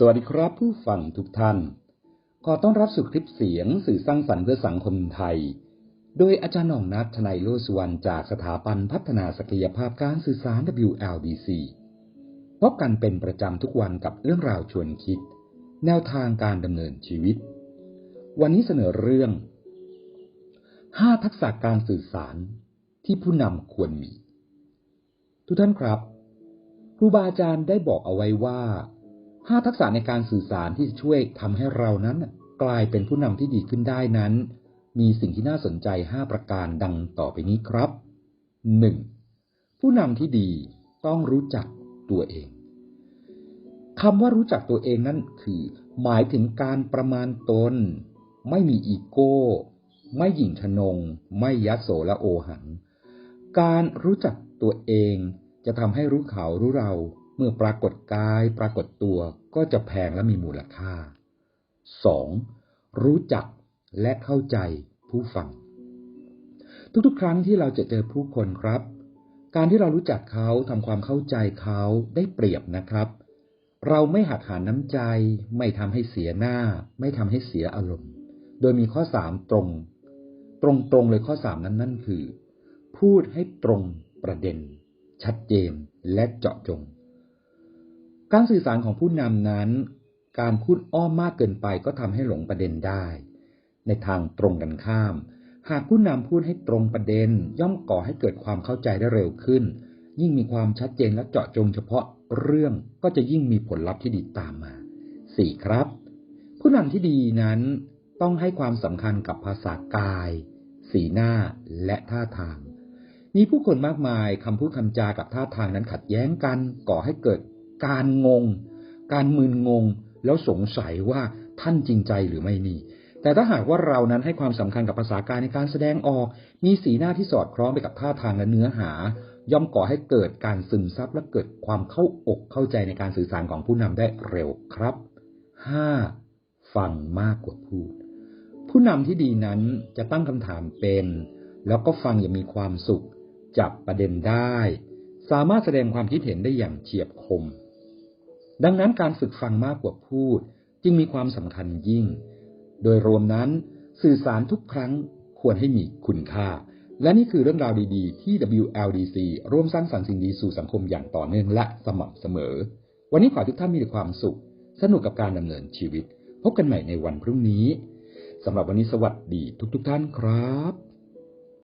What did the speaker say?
สวัสดีครับผู้ฟังทุกท่าน ขอต้อนรับสู่คลิปเสียงสื่อสร้างสรรค์เพื่อสังคมไทย โดยอาจารย์หน่องนัททนายโลสุวรรณจากสถาบันพัฒนาศักยภาพการสื่อสาร WLBC พบกันเป็นประจำทุกวันกับเรื่องราวชวนคิด แนวทางการดำเนินชีวิต วันนี้เสนอเรื่อง 5 ทักษะการสื่อสารที่ผู้นำควรมี ทุกท่านครับ ครูบาอาจารย์ได้บอกเอาไว้ว่า ห้าทักษะในการสื่อสารที่จะช่วยทำให้เรานั้นกลายเป็นผู้นำที่ดีขึ้นได้นั้น มีสิ่งที่น่าสนใจห้าประการดังต่อไปนี้ครับหนึ่งผู้นำที่ดีต้องรู้จักตัวเองคำว่ารู้จักตัวเองนั่นคือ หมายถึงการประมาณตน ไม่มีอีโก้ ไม่หยิ่งชนง ไม่ยัโสและโอหัง การรู้จักตัวเองจะทำให้รู้เขารู้เรา เมื่อปรากฏกายปรากฏตัวก็จะแพงและมีมูลค่า 2. รู้จักและเข้าใจผู้ฟัง ทุกๆ ครั้งที่เราจะเจอผู้คนครับ การที่เรารู้จักเขาทำความเข้าใจเขาได้เปรียบนะครับ เราไม่หักหาน้ำใจ ไม่ทำให้เสียหน้า ไม่ทำให้เสียอารมณ์ โดยมีข้อสามตรง ตรงตรงเลยข้อสามนั้นนั่นคือ พูดให้ตรงประเด็น ชัดเจนและเจาะจง การสื่อสารของผู้นำนั้น การพูดอ้อมมากเกินไปก็ทำให้หลงประเด็นได้ ในทางตรงกันข้าม หากผู้นำพูดให้ตรงประเด็น ย่อมก่อให้เกิดความเข้าใจได้เร็วขึ้น ยิ่งมีความชัดเจนและเจาะจงเฉพาะเรื่องก็จะยิ่งมีผลลัพธ์ที่ดีตามมา 4. ครับ ผู้นำที่ดีนั้นต้องให้ความสำคัญกับภาษากาย สีหน้าและท่าทาง มีผู้คนมากมายคำพูดคำจากับท่าทางนั้นขัดแย้งกัน ก่อให้เกิด การงง การมึนงงแล้วสงสัยว่าท่านจริงใจหรือไม่นี่ แต่ถ้าหากว่าเรานั้นให้ความสำคัญกับภาษากายในการแสดงออก มีสีหน้าที่สอดคล้องไปกับท่าทางและเนื้อหา ย่อมก่อให้เกิดการซึมซับและเกิดความเข้าอกเข้าใจในการสื่อสารของผู้นำได้เร็วครับ 5. ฟังมากกว่าพูด ผู้นำที่ดีนั้นจะตั้งคำถามเป็น แล้วก็ฟังอย่างมีความสุข จับประเด็นได้ สามารถแสดงความคิดเห็นได้อย่างเฉียบคม ดังนั้นการฝึกฟังมากกว่าพูดจึงมีความสำคัญยิ่ง โดยรวมนั้นสื่อสารทุกครั้งควรให้มีคุณค่า และนี่คือเรื่องราวดีๆ ที่ WLDC ร่วมสร้างสรรค์สิ่งดีสู่สังคมอย่างต่อเนื่องและสม่ำเสมอ วันนี้ขอทุกท่านมีแต่ความสุข สนุกกับการดำเนินชีวิต พบกันใหม่ในวันพรุ่งนี้สำหรับวันนี้สวัสดีทุกๆทท่านครับ